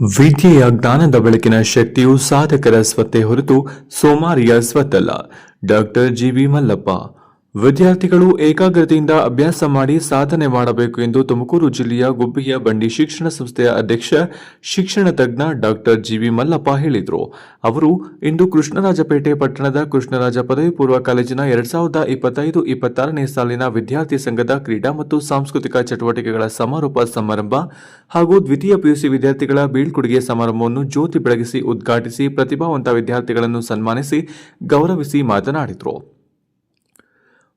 ವಿದ್ಯೆಯ ಜ್ಞಾನದ ಬೆಳಕಿನ ಶಕ್ತಿಯು ಸಾಧಕರ ಸ್ವತ್ತೆ ಹೊರತು ಸೋಮಾರಿಯ ಸ್ವತ್ತಲ್ಲ. ಡಾಕ್ಟರ್ ಜಿ ವಿ ಮಲ್ಲಪ್ಪ ವಿದ್ಯಾರ್ಥಿಗಳು ಏಕಾಗ್ರತೆಯಿಂದ ಅಭ್ಯಾಸ ಮಾಡಿ ಸಾಧನೆ ಮಾಡಬೇಕು ಎಂದು ತುಮಕೂರು ಜಿಲ್ಲೆಯ ಗುಬ್ಬಿಯ ಬಂಡಿ ಶಿಕ್ಷಣ ಸಂಸ್ಥೆಯ ಅಧ್ಯಕ್ಷ, ಶಿಕ್ಷಣ ತಜ್ಞ ಡಾಕ್ಟರ್ ಜಿವಿ ಮಲ್ಲಪ್ಪ ಹೇಳಿದರು. ಅವರು ಇಂದು ಕೃಷ್ಣರಾಜಪೇಟೆ ಪಟ್ಟಣದ ಕೃಷ್ಣರಾಜ ಪದವಿ ಪೂರ್ವ ಕಾಲೇಜಿನ ಎರಡ್ ಸಾವಿರದ ಇಪ್ಪತ್ತೈದು ಇಪ್ಪತ್ತಾರನೇ ಸಾಲಿನ ವಿದ್ಯಾರ್ಥಿ ಸಂಘದ ಕ್ರೀಡಾ ಮತ್ತು ಸಾಂಸ್ಕೃತಿಕ ಚಟುವಟಿಕೆಗಳ ಸಮಾರೋಪ ಸಮಾರಂಭ ಹಾಗೂ ದ್ವಿತೀಯ ಪಿಯುಸಿ ವಿದ್ಯಾರ್ಥಿಗಳ ಬೀಳ್ಕೊಡುಗೆ ಸಮಾರಂಭವನ್ನು ಜ್ಯೋತಿ ಬೆಳಗಿಸಿ ಉದ್ಘಾಟಿಸಿ ಪ್ರತಿಭಾವಂತ ವಿದ್ಯಾರ್ಥಿಗಳನ್ನು ಸನ್ಮಾನಿಸಿ ಗೌರವಿಸಿ ಮಾತನಾಡಿದರು.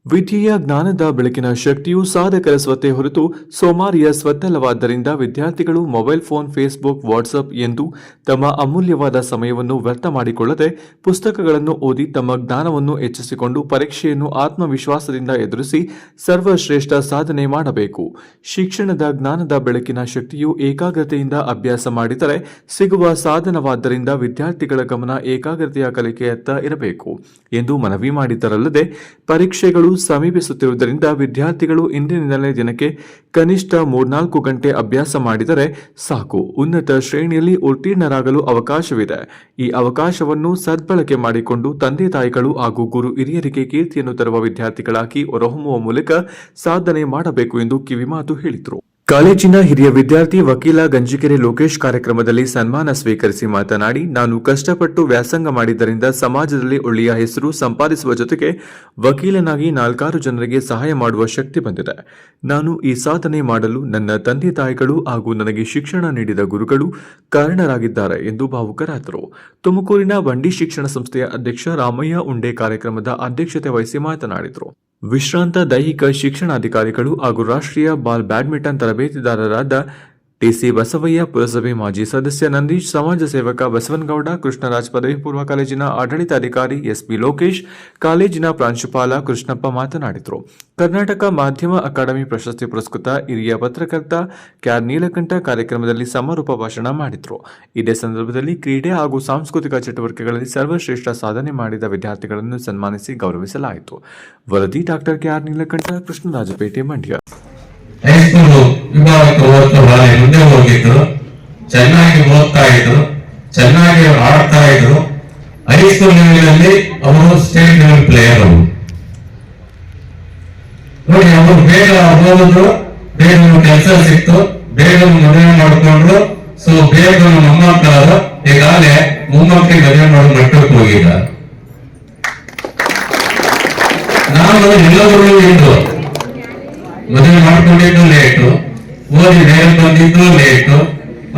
ವಿದ್ಯೆಯ ಜ್ಞಾನದ ಬೆಳಕಿನ ಶಕ್ತಿಯು ಸಾಧಕರ ಸ್ವತ್ತೆ ಹೊರತು ಸೋಮಾರಿಯ ಸ್ವತ್ತಲ್ಲವಾದ್ದರಿಂದ ವಿದ್ಯಾರ್ಥಿಗಳು ಮೊಬೈಲ್ ಫೋನ್, ಫೇಸ್ಬುಕ್, ವಾಟ್ಸಪ್ ಎಂದು ತಮ್ಮ ಅಮೂಲ್ಯವಾದ ಸಮಯವನ್ನು ವ್ಯರ್ಥ ಮಾಡಿಕೊಳ್ಳದೆ ಪುಸ್ತಕಗಳನ್ನು ಓದಿ ತಮ್ಮ ಜ್ಞಾನವನ್ನು ಹೆಚ್ಚಿಸಿಕೊಂಡು ಪರೀಕ್ಷೆಯನ್ನು ಆತ್ಮವಿಶ್ವಾಸದಿಂದ ಎದುರಿಸಿ ಸರ್ವಶ್ರೇಷ್ಠ ಸಾಧನೆ ಮಾಡಬೇಕು. ಶಿಕ್ಷಣದ ಜ್ಞಾನದ ಬೆಳಕಿನ ಶಕ್ತಿಯು ಏಕಾಗ್ರತೆಯಿಂದ ಅಭ್ಯಾಸ ಮಾಡಿದರೆ ಸಿಗುವ ಸಾಧನವಾದ್ದರಿಂದ ವಿದ್ಯಾರ್ಥಿಗಳ ಗಮನ ಏಕಾಗ್ರತೆಯ ಕಲಿಕೆಯತ್ತ ಇರಬೇಕು. ಎಂದು ಮನವಿ ಮಾಡಿದರಲ್ಲದೆ ಪರೀಕ್ಷೆಗಳು ಸಮೀಪಿಸುತ್ತಿರುವುದರಿಂದ ವಿದ್ಯಾರ್ಥಿಗಳು ಇಂದಿನಿಂದಲೇ ದಿನಕ್ಕೆ ಕನಿಷ್ಠ ಮೂರ್ನಾಲ್ಕು ಗಂಟೆ ಅಭ್ಯಾಸ ಮಾಡಿದರೆ ಸಾಕು. ಉನ್ನತ ಶ್ರೇಣಿಯಲ್ಲಿ ಉತ್ತೀರ್ಣರಾಗಲು ಅವಕಾಶವಿದೆ. ಈ ಅವಕಾಶವನ್ನು ಸದ್ಬಳಕೆ ಮಾಡಿಕೊಂಡು ತಂದೆ ತಾಯಿಗಳು ಹಾಗೂ ಗುರು ಹಿರಿಯರಿಗೆ ಕೀರ್ತಿಯನ್ನು ತರುವ ವಿದ್ಯಾರ್ಥಿಗಳಾಗಿ ಹೊರಹೊಮ್ಮುವ ಮೂಲಕ ಸಾಧನೆ ಮಾಡಬೇಕು ಎಂದು ಕಿವಿಮಾತು ಹೇಳಿದರು. ಕಾಲೇಜಿನ ಹಿರಿಯ ವಿದ್ಯಾರ್ಥಿ ವಕೀಲ ಗಂಜಿಕೆರೆ ಲೋಕೇಶ್ ಕಾರ್ಯಕ್ರಮದಲ್ಲಿ ಸನ್ಮಾನ ಸ್ವೀಕರಿಸಿ ಮಾತನಾಡಿ, ನಾನು ಕಷ್ಟಪಟ್ಟು ವ್ಯಾಸಂಗ ಮಾಡಿದ್ದರಿಂದ ಸಮಾಜದಲ್ಲಿ ಒಳ್ಳೆಯ ಹೆಸರು ಸಂಪಾದಿಸುವ ಜೊತೆಗೆ ವಕೀಲನಾಗಿ ನಾಲ್ಕಾರು ಜನರಿಗೆ ಸಹಾಯ ಮಾಡುವ ಶಕ್ತಿ ಬಂದಿದೆ. ನಾನು ಈ ಸಾಧನೆ ಮಾಡಲು ನನ್ನ ತಂದೆ ತಾಯಿಗಳು ಹಾಗೂ ನನಗೆ ಶಿಕ್ಷಣ ನೀಡಿದ ಗುರುಗಳು ಕಾರಣರಾಗಿದ್ದಾರೆ ಎಂದು ಭಾವುಕರಾದರು. ತುಮಕೂರಿನ ಬಂಡಿ ಶಿಕ್ಷಣ ಸಂಸ್ಥೆಯ ಅಧ್ಯಕ್ಷ ರಾಮಯ್ಯ ಉಂಡೆ ಕಾರ್ಯಕ್ರಮದ ಅಧ್ಯಕ್ಷತೆ ವಹಿಸಿ ಮಾತನಾಡಿದರು. ವಿಶ್ರಾಂತ ದೈಹಿಕ ಶಿಕ್ಷಣಾಧಿಕಾರಿಗಳು ಹಾಗೂ ರಾಷ್ಟ್ರೀಯ ಬಾಲ್ ಬ್ಯಾಡ್ಮಿಂಟನ್ ತರಬೇತಿದಾರರಾದ ಟಿಸಿ ಬಸವಯ್ಯ ಪುರಸಭೆ ಮಾಜಿ ಸದಸ್ಯ ನಂದೀಶ್, ಸಮಾಜ ಸೇವಕ ಬಸವನಗೌಡ ಕೃಷ್ಣರಾಜ್ ಪದವಿ ಪೂರ್ವ ಕಾಲೇಜಿನ ಆಡಳಿತಾಧಿಕಾರಿ ಎಸ್ಪಿ ಲೋಕೇಶ್, ಕಾಲೇಜಿನ ಪ್ರಾಂಶುಪಾಲ ಕೃಷ್ಣಪ್ಪ ಮಾತನಾಡಿದರು. ಕರ್ನಾಟಕ ಮಾಧ್ಯಮ ಅಕಾಡೆಮಿ ಪ್ರಶಸ್ತಿ ಪುರಸ್ಕೃತ ಹಿರಿಯ ಪತ್ರಕರ್ತ ಕ್ಯಾರ್ ನೀಲಕಂಠ ಕಾರ್ಯಕ್ರಮದಲ್ಲಿ ಸಮಾರೋಪ ಭಾಷಣ ಮಾಡಿದರು. ಇದೇ ಸಂದರ್ಭದಲ್ಲಿ ಕ್ರೀಡೆ ಹಾಗೂ ಸಾಂಸ್ಕೃತಿಕ ಚಟುವಟಿಕೆಗಳಲ್ಲಿ ಸರ್ವಶ್ರೇಷ್ಠ ಸಾಧನೆ ಮಾಡಿದ ವಿದ್ಯಾರ್ಥಿಗಳನ್ನು ಸನ್ಮಾನಿಸಿ ಗೌರವಿಸಲಾಯಿತು. ವರದಿ ಡಾಕ್ಟರ್ ಕೆಆರ್ ನೀಲಕಂಠ, ಕೃಷ್ಣರಾಜಪೇಟೆ, ಮಂಡ್ಯ. ವಿಭಾಗಕ್ಕೆ ಓದ್ತಾ ಬಾರಿ ಮುಂದೆ ಹೋಗಿದ್ರು, ಚೆನ್ನಾಗಿ ಓದ್ತಾ ಇದ್ರು, ಚೆನ್ನಾಗಿ ಆಡ್ತಾ ಇದ್ರು ಹೈಸ್ಕೂಲ್ ಲೆವೆಲಲ್ಲಿ ಅವರು ಸ್ಟೇಟ್ ಲೆವೆಲ್ ಪ್ಲೇಯರ್ ಅವರು. ನೋಡಿ, ಅವರು ಬೇಗ ಓದಿದ್ರು ಬೇಗ ಕೆಲಸ ಸಿಕ್ತು, ಬೇಗ ಮದುವೆ ಮಾಡ್ಕೊಂಡ್ರು ಸೊ ಬೇಗ ಮೊಮ್ಮಕ್ಕಳು ಈಗಾಗಲೇ ಮೊಮ್ಮಕ್ಕಳಿಗೆ ಮದುವೆ ಮಾಡೋ ಮಟ್ಟಕ್ಕೆ ಹೋಗಿದ್ದಾರೆ. ನಾನು ಎಲ್ಲರೂ ಇದ್ರು. ಮದುವೆ ಮಾಡ್ಕೊಂಡಿದ್ದು ಲೇಟು ಓದಿ ಮೇಲೆ ಬಂದಿದ್ದು ಲೇಟು,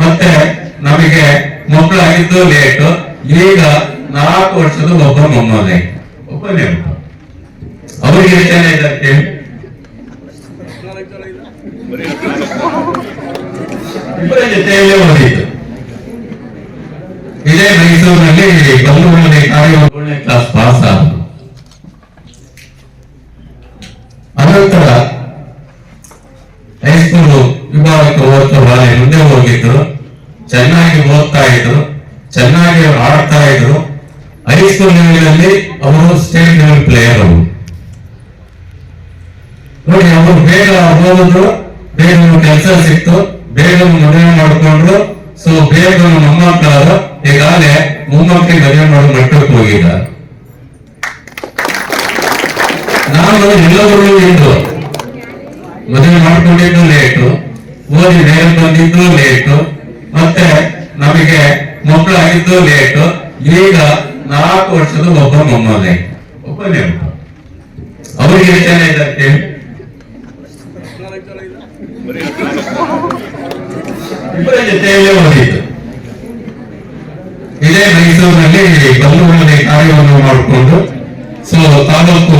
ಮತ್ತೆ ನಮಗೆ ಮಕ್ಕಳಾಗಿದ್ದು ಲೇಟು, ಈಗ ನಾಲ್ಕು ವರ್ಷದ ಒಬ್ಬ ಒಬ್ಬನೇ ಒಬ್ಬ ಅವ್ರಿಗೆ ಕೇಳಿ? ಇಬ್ಬರ ಜೊತೆಯಲ್ಲೇ ಓದಿದ್ದು. ಇದೇ ಮೈಸೂರಿನಲ್ಲಿ ಕಲ್ಲೂರಿನಲ್ಲಿ ಕಾರ್ಯ ಕ್ಲಾಸ್ ಪಾಸ್ ಆದ್ರು ಅನಂತರ ಹೈಸ್ಕೂಲ್ ವಿಭಾಗಕ್ಕೆ ಓದ್ತಾ ಬಾರಿ ಮುಂದೆ ಹೋಗಿದ್ರು ಚೆನ್ನಾಗಿ ಓದ್ತಾ ಇದ್ರು, ಚೆನ್ನಾಗಿ ಆಡ್ತಾ ಇದ್ರು. ಹೈಸ್ಕೂಲ್ ಲೆವೆಲ್ ಅವರು ಸ್ಟೇಟ್ ಲೆವೆಲ್ ಪ್ಲೇಯರ್ ಅವರು. ನೋಡಿ, ಅವರು ಬೇಗ ಓದಿದ್ರು, ಬೇಗ ಕೆಲಸ ಸಿಕ್ತು, ಬೇಗ ಮದುವೆ ಮಾಡ್ಕೊಂಡ್ರು. ಸೊ ಬೇಗ ಮೊಮ್ಮಕ್ಕಳಾದ್ರು ಈಗಾಗಲೇ ಮೊಮ್ಮಕ್ಕಳಿಗೆ ಮದುವೆ ಮಾಡೋ ಮಟ್ಟಕ್ಕೆ ಹೋಗಿದ್ದಾರೆ ನಾನು ಎಲ್ಲರೂ ಇದ್ರು. ಮದುವೆ ಮಾಡ್ಕೊಂಡಿದ್ದು ಲೇಟು ಓದಿ ಬೇರೆ ಬಂದಿದ್ದು ಲೇಟು ಮತ್ತೆ ನಮಗೆ ಮಕ್ಕಳಾಗಿದ್ದು ಲೇಟ್ ಈಗ ನಾಲ್ಕು ವರ್ಷದ ಒಬ್ಬ ಮೊಮ್ಮನೆ ಒಬ್ಬನೇ ಒಬ್ಬ. ಅವರಿಗೆ ವಿಚಾರ ಇದಕ್ಕೆ? ಇಬ್ಬರ ಜೊತೆಯಲ್ಲೇ ಓದಿದ್ದು. ಇದೇ ಮೈಸೂರಿನಲ್ಲಿ ಕಲ್ಲೂರಿನಲ್ಲಿ ಕಾರ್ಯವನ್ನು ಮಾಡಿಕೊಂಡು ಸೊ ತಾಲೂಕು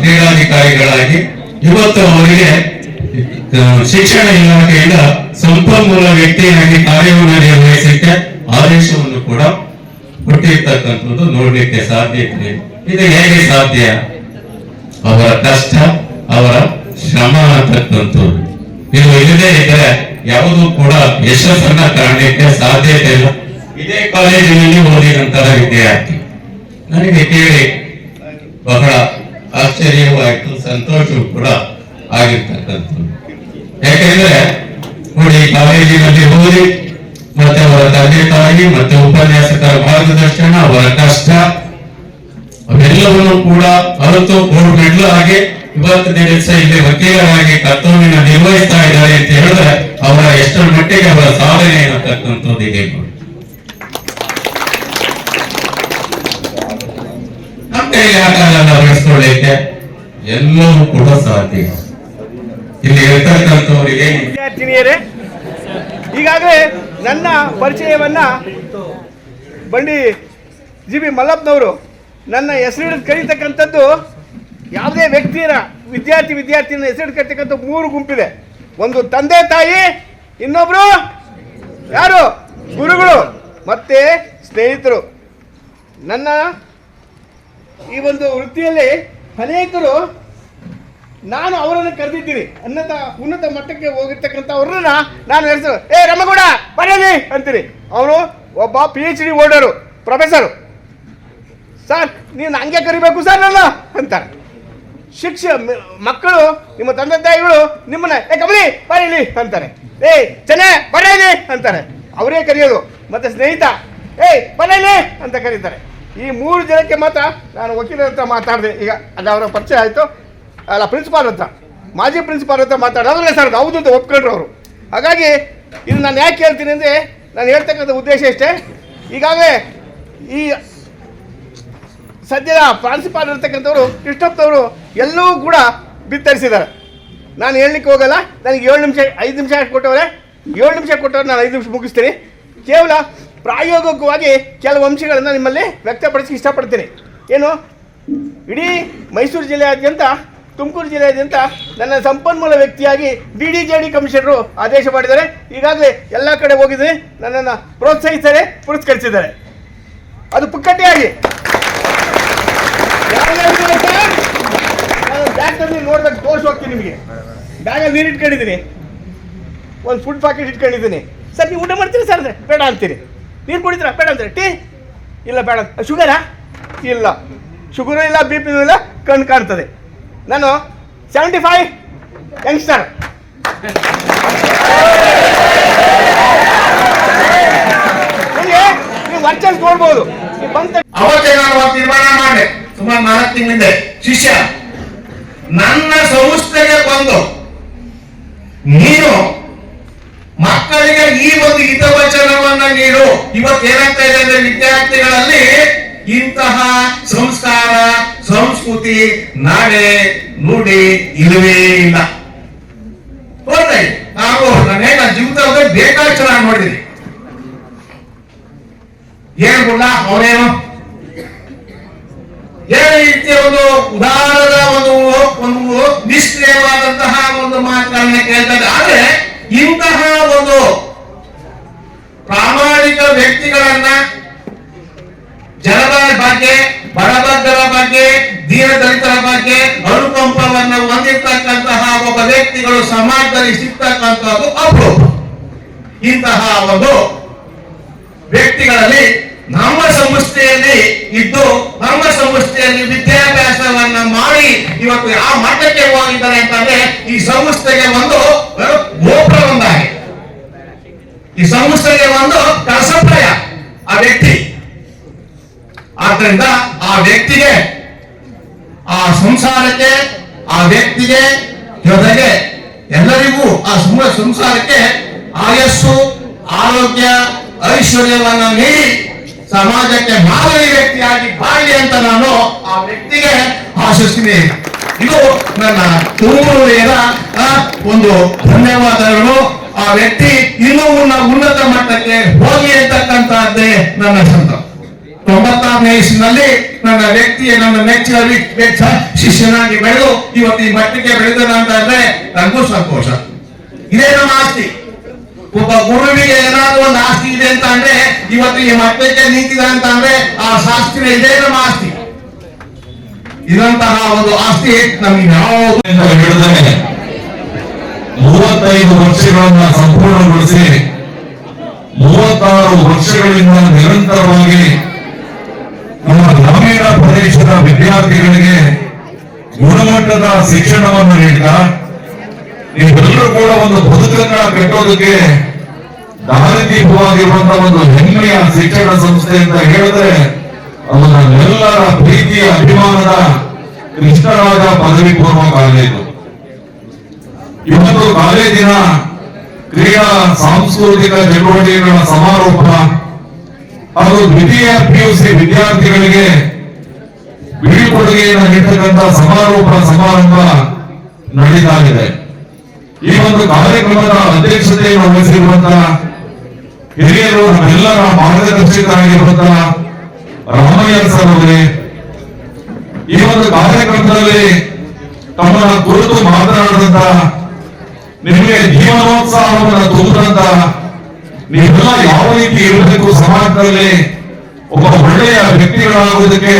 ಕ್ರೀಡಾಧಿಕಾರಿಗಳಾಗಿ ಇವತ್ತು ಅವರಿಗೆ ಶಿಕ್ಷಣ ಇಲಾಖೆಯಿಂದ ಸಂಪನ್ಮೂಲ ವ್ಯಕ್ತಿಯಾಗಿ ಕಾರ್ಯವನ್ನು ನಿರ್ವಹಿಸಲಿಕ್ಕೆ ಆದೇಶವನ್ನು ಕೂಡ ಕೊಟ್ಟಿರ್ತಕ್ಕಂಥದ್ದು ನೋಡ್ಲಿಕ್ಕೆ ಇದೆ. ಇದು ಹೇಗೆ ಸಾಧ್ಯ? ಅವರ ಕಷ್ಟ ಅವರ ಶ್ರಮ ಅಂತಕ್ಕಂಥದ್ದು. ಇದು ಇಲ್ಲದೆ ಇದ್ರೆ ಯಾವುದೂ ಕೂಡ ಯಶಸ್ಸನ್ನ ಕಾಣಲಿಕ್ಕೆ ಸಾಧ್ಯತೆ ಇಲ್ಲ. ಇದೇ ಕಾಲೇಜಿನಲ್ಲಿ ಓದಿದಂತಹ ವಿದ್ಯಾರ್ಥಿ. ನನಗೆ ಕೇಳಿ ಬಹಳ ಆಶ್ಚರ್ಯವಾಯಿತು ಸಂತೋಷವೂ ಕೂಡ ಆಗಿರ್ತಕ್ಕಂಥದ್ದು. ಯಾಕೆಂದ್ರೆ ನೋಡಿ ಕಾಲೇಜಿನಲ್ಲಿ ಹೋಗಿ ಮತ್ತೆ ಅವರ ತಂದೆ ತಾಯಿ ಮತ್ತೆ ಉಪನ್ಯಾಸಕರ ಮಾರ್ಗದರ್ಶನ, ಅವರ ಕಷ್ಟ, ಅವೆಲ್ಲವನ್ನು ಕೂಡ ಅರತು ಮೂರು ಮೆಡ್ಲು ಹಾಗೆ ಇವತ್ತು ದಿವಸ ಇಲ್ಲಿ ವಕೀಲರಾಗಿ ಕರ್ತವ್ಯ ನಿರ್ವಹಿಸ್ತಾ ಇದ್ದಾರೆ ಅಂತ ಹೇಳಿದ್ರೆ ಅವರ ಎಷ್ಟರ ಮಟ್ಟಿಗೆ ಅವರ ಸಾಧನೆ ಏನಕ್ಕಂಥದ್ದು ಇದೆ ನಮ್ಮ ಕೈಗೆ ಆಟಗಳನ್ನ ಬೆಳೆಸ್ಕೊಳ್ಳಿಕ್ಕೆ ಎಲ್ಲವೂ ಕೂಡ ಸಾಧ್ಯ. ಇಲ್ಲಿ ವಿದ್ಯಾರ್ಥಿನಿಯರೇ, ಈಗಾಗಲೇ ನನ್ನ ಪರಿಚಯವನ್ನ ಬಂಡಿ ಜಿ ಬಿ ಮಲ್ಲಪ್ಪನವರು ನನ್ನ ಹೆಸರಿಡಿದು ಕರೀತಕ್ಕಂಥದ್ದು ಯಾವುದೇ ವ್ಯಕ್ತಿಯ ವಿದ್ಯಾರ್ಥಿ ವಿದ್ಯಾರ್ಥಿನ ಹೆಸರಿಡು ಕರೀತಕ್ಕಂಥ ಮೂರು ಗುಂಪಿದೆ. ಒಂದು ತಂದೆ ತಾಯಿ, ಇನ್ನೊಬ್ರು ಯಾರು? ಗುರುಗಳು ಮತ್ತೆ ಸ್ನೇಹಿತರು. ನನ್ನ ಈ ಒಂದು ವೃತ್ತಿಯಲ್ಲಿ ಅನೇಕರು ನಾನು ಅವರನ್ನು ಕರೆದಿದ್ದೀನಿ. ಅನ್ನತ ಉನ್ನತ ಮಟ್ಟಕ್ಕೆ ಹೋಗಿರ್ತಕ್ಕಂಥವ್ರನ್ನ ನಾನು ಹೆಸರು ಏ, ರಮಗೌಡ ಬರೀ ಅಂತೀರಿ ಅವನು ಒಬ್ಬ P H D holder professor sir, ನೀನು ಹಂಗೆ ಕರಿಬೇಕು ಸರ್ ನನ್ನ ಅಂತಾರೆ. ಶಿಕ್ಷ ಮಕ್ಕಳು, ನಿಮ್ಮ ತಂದೆ ತಾಯಿಗಳು ನಿಮ್ಮನ್ನ, ಏ, ಕಮಲಿ ಬರೀಲಿ ಅಂತಾರೆ. ಏ, ಚೆನ್ನ ಬರೀಲಿ ಅಂತಾರೆ. ಅವರೇ ಕರೆಯೋದು. ಮತ್ತೆ ಸ್ನೇಹಿತ ಏಯ್ ಬರೀಲಿ ಅಂತ ಕರೀತಾರೆ. ಈ ಮೂರು ಜನಕ್ಕೆ ಮಾತ್ರ ನಾನು ವಕೀಲರ ಹತ್ರ ಮಾತಾಡಿದೆ. ಈಗ ಅದು ಅವರ ಪರಿಚಯ ಆಯಿತು. ಅಲ್ಲ ಪ್ರಿನ್ಸಿಪಾಲ್ ಹತ್ರ. ಮಾಜಿ ಪ್ರಿನ್ಸಿಪಾಲ್ ಹತ್ರ ಮಾತಾಡೋದ್ರೆ ಸರ್ ಹೌದು ಅಂತ ಒಪ್ಕೊಂಡ್ರು ಅವರು. ಹಾಗಾಗಿ ಇದು ನಾನು ಯಾಕೆ ಹೇಳ್ತೀನಿ ಅಂದರೆ ನಾನು ಹೇಳ್ತಕ್ಕಂಥ ಉದ್ದೇಶ ಇಷ್ಟೇ. ಈಗಾಗಲೇ ಈ ಸದ್ಯದ ಪ್ರಾನ್ಸಿಪಾಲ್ ಇರ್ತಕ್ಕಂಥವ್ರು ಕೃಷ್ಣಪ್ಪನವರು ಎಲ್ಲವೂ ಕೂಡ ಬಿತ್ತರಿಸಿದ್ದಾರೆ. ನಾನು ಹೇಳಲಿಕ್ಕೆ ಹೋಗಲ್ಲ. ನನಗೆ ಏಳು ನಿಮಿಷ, ಐದು ನಿಮಿಷ ಕೊಟ್ಟವ್ರೆ. ಏಳು ನಿಮಿಷ ಕೊಟ್ಟವ್ರೆ, ನಾನು ಐದು ನಿಮಿಷ ಮುಗಿಸ್ತೀನಿ. ಕೇವಲ ಪ್ರಾಯೋಗಿಕವಾಗಿ ಕೆಲವು ಅಂಶಗಳನ್ನು ನಿಮ್ಮಲ್ಲಿ ವ್ಯಕ್ತಪಡಿಸಿ ಇಷ್ಟಪಡ್ತೀನಿ. ಏನು? ಇಡೀ ಮೈಸೂರು ಜಿಲ್ಲೆಯಾದ್ಯಂತ ತುಮಕೂರು ಜಿಲ್ಲೆಯಾದ್ಯಂತ ನನ್ನ ಸಂಪನ್ಮೂಲ ವ್ಯಕ್ತಿಯಾಗಿ D D J D commissioner ಆದೇಶ ಮಾಡಿದ್ದಾರೆ. ಈಗಾಗಲೇ ಎಲ್ಲ ಕಡೆ ಹೋಗಿದ್ದೀನಿ. ನನ್ನನ್ನು ಪ್ರೋತ್ಸಾಹಿಸಿದ್ದಾರೆ ಪುರಸ್ಕರಿಸಿದ್ದಾರೆ ಅದು ಪುಕ್ಕಟ್ಟೆಯಾಗಿ. ಬ್ಯಾಗ್ನಲ್ಲಿ ನೋಡ್ಬೇಕು ತೋರಿಸಿ ಹೋಗ್ತೀನಿ ನಿಮಗೆ. ಬ್ಯಾಗಲ್ಲಿ ನೀರು ಇಟ್ಕೊಂಡಿದ್ದೀನಿ. ಒಂದು ಫುಡ್ ಪ್ಯಾಕೆಟ್ ಇಟ್ಕೊಂಡಿದ್ದೀನಿ. ಸರ್, ನೀವು ಊಟ ಮಾಡ್ತೀರಿ ಸರ್ ಅಂದರೆ? ಬೇಡ ಅಂತೀರಿ. ನೀರು ಕುಡಿತೀರಾ? ಬೇಡ ಅಂತೀರಿ. ಟೀ? ಇಲ್ಲ, ಬೇಡ. ಶುಗರಾ? ಇಲ್ಲ. ಶುಗರು ಇಲ್ಲ, ಬಿ ಪಿನೂ ಇಲ್ಲ, ಕಣ್ಣು ಕಾಣ್ತದೆ. ನಾನು ಸೆವೆಂಟಿ ಫೈವ್ ಯಂಗ್ಸ್ಟರ್ ನಿಮಗೆ ನೀವು ವರ್ಚಸ್ ನೋಡ್ಬೋದು. ನೀವು ನಾನು ಮಾಡಿದೆ. ಸುಮಾರು ನಾಲ್ಕು ತಿಂಗಳಿಂದ ಶಿಷ್ಯ, ನನ್ನ ಸಂಸ್ಥೆಗೆ ಬಂದು ನೀನು ಮಕ್ಕಳಿಗೆ ಈ ಒಂದು ಹಿತವಚನವನ್ನ ನೀಡು. ಇವತ್ತು ಏನಾಗ್ತಾ ಇದೆ ಅಂದ್ರೆ ವಿದ್ಯಾರ್ಥಿಗಳಲ್ಲಿ ಇಂತಹ ಸಂಸ್ಕಾರ ಸಂಸ್ಕೃತಿ ನಾಡೆ ನುಡಿ ಇಲ್ಲವೇ ಇಲ್ಲ. ಹೋದ್ರೆ ನಾವು ನಾನೇ ನನ್ನ ಜೀವಿತದಲ್ಲಿ ಬೇಕಾದ ಚೆನ್ನಾಗಿ ನೋಡಿದ್ದೀನಿ ಏನ್ ಗುಣ ಅವನೇನು ಏನು ರೀತಿಯ ಒಂದು ಉದಾರದ ಒಂದು ಒಂದು ನಿಷ್ಕ್ರಿಯವಾದಂತಹ ಒಂದು ಮಾತನ್ನ ಕೇಳ್ತಾರೆ ಆದ್ರೆ ಇಂತಹ ಒಂದು ಪ್ರಾಮಾಣಿಕ ವ್ಯಕ್ತಿಗಳನ್ನ ಜನರ ಬಗ್ಗೆ ಬಡಬಗ್ಗರ ಬಗ್ಗೆ ದೀನದಲಿತರ ಬಗ್ಗೆ ಅನುಕಂಪವನ್ನು ಹೊಂದಿರ್ತಕ್ಕಂತಹ ಒಬ್ಬ ವ್ಯಕ್ತಿಗಳು ಸಮಾಜದಲ್ಲಿ ಸಿಗ್ತಕ್ಕಂಥದ್ದು ಅಪರೂಪ. ಇಂತಹ ಒಂದು ವ್ಯಕ್ತಿಗಳಲ್ಲಿ ನಮ್ಮ ಸಂಸ್ಥೆಯಲ್ಲಿ ಇದ್ದು, ನಮ್ಮ ಸಂಸ್ಥೆಯಲ್ಲಿ ವಿದ್ಯಾಭ್ಯಾಸವನ್ನ ಮಾಡಿ ಇವತ್ತು ಯಾವ ಮಟ್ಟಕ್ಕೆ ಹೋಗಿದ್ದಾರೆ ಅಂತಂದ್ರೆ ಈ ಸಂಸ್ಥೆಗೆ ಒಂದು ಗೋಪುರ ಒಂದಾಗಿ ಈ ಸಂಸ್ಥೆಗೆ ಒಂದು ಕಸಪ್ರಯ ಆ ವ್ಯಕ್ತಿ. ಆದ್ರಿಂದ ಆ ವ್ಯಕ್ತಿಗೆ ಆ ಸಂಸಾರಕ್ಕೆ ಆ ವ್ಯಕ್ತಿಗೆ ಜೊತೆಗೆ ಎಲ್ಲರಿಗೂ ಆ ಸುಮ್ಮನೆ ಸಂಸಾರಕ್ಕೆ ಆಯಸ್ಸು ಆರೋಗ್ಯ ಐಶ್ವರ್ಯವನ್ನ ನೀಡಿ ಸಮಾಜಕ್ಕೆ ಮಾದರಿ ವ್ಯಕ್ತಿಯಾಗಿ ಬಾಳಿ ಅಂತ ನಾನು ಆ ವ್ಯಕ್ತಿಗೆ ಆಶಿಸ್ತೀನಿ. ಇದು ನನ್ನ ತುಮಕೂರಿನ ಆ, ಒಂದು ಧನ್ಯವಾದಗಳು. ಆ ವ್ಯಕ್ತಿ ಇನ್ನೂ ಉನ್ನ- ಉನ್ನತ ಮಟ್ಟಕ್ಕೆ ಹೋಗಿ ಅಂತಕ್ಕಂತಹದ್ದೇ ನನ್ನ ಸಂತ ಇಸ್ವಿನಲ್ಲಿ ನನ್ನ ವ್ಯಕ್ತಿಯ, ನನ್ನ ನೆಚ್ಚಿನ ಮೆಚ್ಚ ಶಿಷ್ಯನಾಗಿ ಬೆಳೆದು ಇವತ್ತು ಈ ಮಟ್ಟಕ್ಕೆ ಬೆಳೆದ ಅಂತಂದ್ರೆ ನನಗೂ ಸಂತೋಷ. ಇದೇ ನಮ್ಮ ಆಸ್ತಿ. ಒಬ್ಬ ಗುರುವಿಗೆ ಏನಾದ್ರೂ ಒಂದು ಆಸ್ತಿ ಇದೆ ಅಂತ ಅಂದ್ರೆ ಇವತ್ತು ಈ ಮಟ್ಟಕ್ಕೆ ನಿಂತಿದೆ ಅಂತ ಅಂದ್ರೆ ಆ ಶಾಸ್ತ್ರ ಇದೇ ನಮ್ಮ ಆಸ್ತಿ. ಇದಂತಹ ಒಂದು ಆಸ್ತಿ ನಮ್ಗೆ ಯಾವ ಹೇಳಿದರೆ ಮೂವತ್ತೈದು ವರ್ಷಗಳನ್ನ ಸಂಪೂರ್ಣಗೊಳಿಸಿ, ಮೂವತ್ತಾರು ವರ್ಷಗಳಿಂದ ನಿರಂತರವಾಗಿ ನಮ್ಮ ಗ್ರಾಮೀಣ ಪ್ರದೇಶದ ವಿದ್ಯಾರ್ಥಿಗಳಿಗೆ ಗುಣಮಟ್ಟದ ಶಿಕ್ಷಣವನ್ನು ನೀಡ್ತಾ ನೀವೆಲ್ಲರೂ ಕೂಡ ಒಂದು ಬದುಕನ್ನ ಕಟ್ಟೋದಕ್ಕೆ ದಾರಿದೀಪವಾಗಿರುವಂತಹ ಒಂದು ಹೆಮ್ಮೆಯ ಶಿಕ್ಷಣ ಸಂಸ್ಥೆ ಅಂತ ಹೇಳಿದ್ರೆ ಅದು ನಮ್ಮೆಲ್ಲರ ಪ್ರೀತಿಯ ಅಭಿಮಾನದ ಕೃಷ್ಣರಾಜ ಪದವಿ ಪೂರ್ವ ಕಾಲೇಜು. ಇವತ್ತು ಕಾಲೇಜಿನ ಕ್ರೀಡಾ ಸಾಂಸ್ಕೃತಿಕ ಚಟುವಟಿಕೆಗಳ ಸಮಾರೋಪ ಹಾಗೂ ದ್ವಿತೀಯ ಪಿಯುಸಿ ವಿದ್ಯಾರ್ಥಿಗಳಿಗೆ ಬೀಳ್ಕೊಡುಗೆಯನ್ನು ನೀಡತಕ್ಕಂಥ ಸಮಾರೋಪ ಸಮಾರಂಭ ನಡೀತಾ ಈ ಒಂದು ಕಾರ್ಯಕ್ರಮದ ಅಧ್ಯಕ್ಷತೆಯನ್ನು ವಹಿಸಿರುವಂತಹ ಹಿರಿಯರು ನಮ್ಮೆಲ್ಲರ ಮಾರ್ಗದರ್ಶಕರಾಗಿರುವಂತಹ ರಾಮಯ್ಯ ಸರ್ ಅವರೇ ಈ ಒಂದು ಕಾರ್ಯಕ್ರಮದಲ್ಲಿ ತಮ್ಮ ಕುರಿತು ಮಾತನಾಡಿದಂತ ನಿಮಗೆ ಜೀವನೋತ್ಸಾಹವನ್ನು ತುಂಬದಂತ ನೀವೆಲ್ಲ ಯಾವ ರೀತಿ ಇರಬೇಕು ಸಮಾಜದಲ್ಲಿ ಒಬ್ಬ ಒಳ್ಳೆಯ ವ್ಯಕ್ತಿಗಳಾಗುವುದಕ್ಕೆ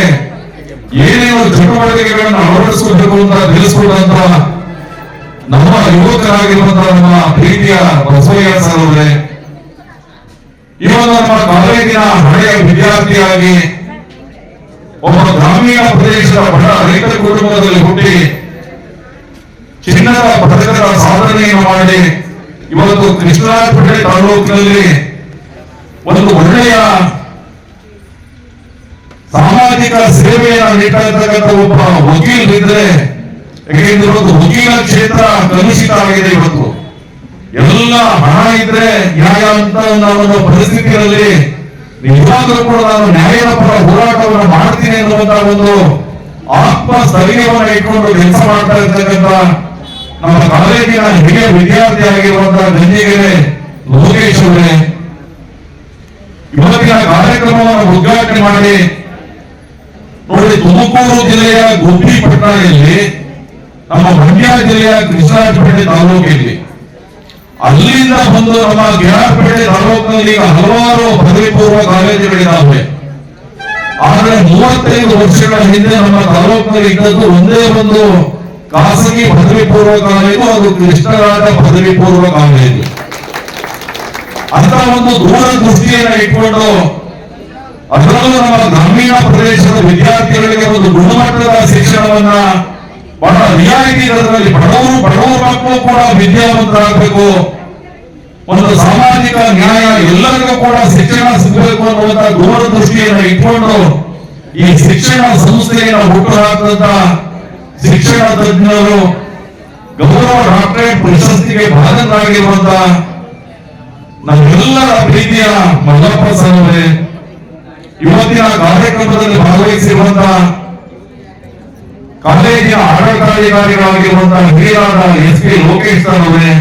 ಏನೇನು ಚಟುವಟಿಕೆಗಳನ್ನು ಅಳವಡಿಸಬೇಕು ಅಂತ ತಿಳಿಸ್ಕೊಡುವಂತ ನಮ್ಮ ಯುವಕರಾಗಿರುವಂತಹ ನಮ್ಮ ಪ್ರೀತಿಯ ಬಸವಯ್ಯ ಸರ್ ಅವರೇ ಇವಾಗ ನಮ್ಮ ಕಾಲೇಜಿನ ಹಳೆಯ ವಿದ್ಯಾರ್ಥಿಯಾಗಿ ಒಬ್ಬ ಗ್ರಾಮೀಣ ಪ್ರದೇಶದ ಬಡ ರೈತ ಕುಟುಂಬದಲ್ಲಿ ಹುಟ್ಟಿ ಚಿನ್ನದ ಪದಕದ ಸಾಧನೆಯನ್ನು ಮಾಡಿ ಇವತ್ತು ಕೃಷ್ಣರಾಜಪೇಟೆ ತಾಲೂಕಿನಲ್ಲಿ ಒಂದು ಒಳ್ಳೆಯ ಸಾಮಾಜಿಕ ಸೇವೆಯನ್ನು ಇರ್ತಕ್ಕಂಥ ಒಬ್ಬ ವಕೀಲರಿದ್ರೆ ಯಾಕೆಂದ್ರೆ ಇವತ್ತು ವಕೀಲ ಕ್ಷೇತ್ರ ಕಲುಷಿತ ಆಗಿದೆ ಇವತ್ತು. ಎಲ್ಲ ಹಣ ಇದ್ರೆ ನ್ಯಾಯ ಅಂತ ಒಂದು ಪರಿಸ್ಥಿತಿಯಲ್ಲಿ ನಿಜವಾಗ್ಲೂ ಕೂಡ ನಾನು ನ್ಯಾಯದ ಪರ ಹೋರಾಟವನ್ನು ಮಾಡ್ತೀನಿ ಅನ್ನುವಂತಹ ಒಂದು ಆತ್ಮ ಸ್ಥೈರ್ಯವನ್ನು ಇಟ್ಕೊಂಡು ಕೆಲಸ ಮಾಡ್ತಾ ಇರ್ತಕ್ಕಂಥ ನಮ್ಮ ಕಾಲೇಜಿನ ಹಿರಿಯ ವಿದ್ಯಾರ್ಥಿ ಆಗಿರುವಂತಹ ಗಂಜಿಗೆರೆ ಲೋಕೇಶ್ ಅವರೇ, ಇವತ್ತಿನ ಕಾರ್ಯಕ್ರಮವನ್ನು ಉದ್ಘಾಟನೆ ಮಾಡಿ ನೋಡಿ, ತುಮಕೂರು ಜಿಲ್ಲೆಯ ಗುಬ್ಬಿ ಪಟ್ಟಣದಲ್ಲಿ ನಮ್ಮ ಮಂಡ್ಯ ಜಿಲ್ಲೆಯ ಕೃಷ್ಣರಾಜಪೇಟೆ ತಾಲೂಕಿನಲ್ಲಿ. ಅಲ್ಲಿಂದ ಬಂದು ನಮ್ಮ ಗಿರಾಪೇಟೆ ತಾಲೂಕಿನಲ್ಲಿ ಹಲವಾರು ಪದವಿ ಪೂರ್ವ ಕಾಲೇಜುಗಳಿದ್ದಾವೆ ಆದರೆ ಮೂವತ್ತೈದು ವರ್ಷಗಳ ಹಿಂದೆ ನಮ್ಮ ತಾಲೂಕಿನಲ್ಲಿ ಇದ್ದದ್ದು ಒಂದೇ ಒಂದು ಖಾಸಗಿ ಪದವಿ ಪೂರ್ವ ಕಾಲೇಜು ಅದು ಕೃಷ್ಣರಾಜ ಪದವಿ ಪೂರ್ವ ಕಾಲೇಜು. ಅಂತ ಒಂದು ದೂರದೃಷ್ಟಿಯನ್ನ ಇಟ್ಕೊಂಡು ಅದರಲ್ಲೂ ನಮ್ಮ ಗ್ರಾಮೀಣ ಪ್ರದೇಶದ ವಿದ್ಯಾರ್ಥಿಗಳಿಗೆ ಒಂದು ಗುಣಮಟ್ಟದ ಶಿಕ್ಷಣವನ್ನ ಬಹಳ ರಿಯಾಯಿತಿ ದರದಲ್ಲಿ ಬಡವರು, ಬಡವರ ಮಕ್ಕಳು ಕೂಡ ವಿದ್ಯಾವಂತರಾಗಬೇಕು. ಒಂದು ಸಾಮಾಜಿಕ ನ್ಯಾಯ ಎಲ್ಲರಿಗೂ ಕೂಡ ಶಿಕ್ಷಣ ಸಿಗಬೇಕು ಅನ್ನುವಂತ ದೂರದೃಷ್ಟಿಯನ್ನು ಇಟ್ಕೊಂಡು ಈ ಶಿಕ್ಷಣ ಸಂಸ್ಥೆಯನ್ನು ಹುಟ್ಟು ಹಾಕಿದಂತ ಶಿಕ್ಷಣ ತಜ್ಞರು ಗೌರವ ಡಾಕ್ಟರೇಟ್ ಪ್ರಶಸ್ತಿಗೆ ಭಾಜನರಾಗಿರುವಂತ ನಮ್ಮೆಲ್ಲರ ಪ್ರೀತಿಯ ಮಲ್ಲಪ್ಪ ಅವರೇ ಇವತ್ತಿನ ಕಾರ್ಯಕ್ರಮದಲ್ಲಿ ಭಾಗವಹಿಸಿರುವಂತ ಕಾಲೇಜಿನ ಆಡಳಿತಾಧಿಕಾರಿಗಳಾಗಿರುವಂತಹ ಹಿರಿಯರಾದ ಎಸ್ ಪಿ ಲೋಕೇಶ್ ಸರ್ ಅವರೇ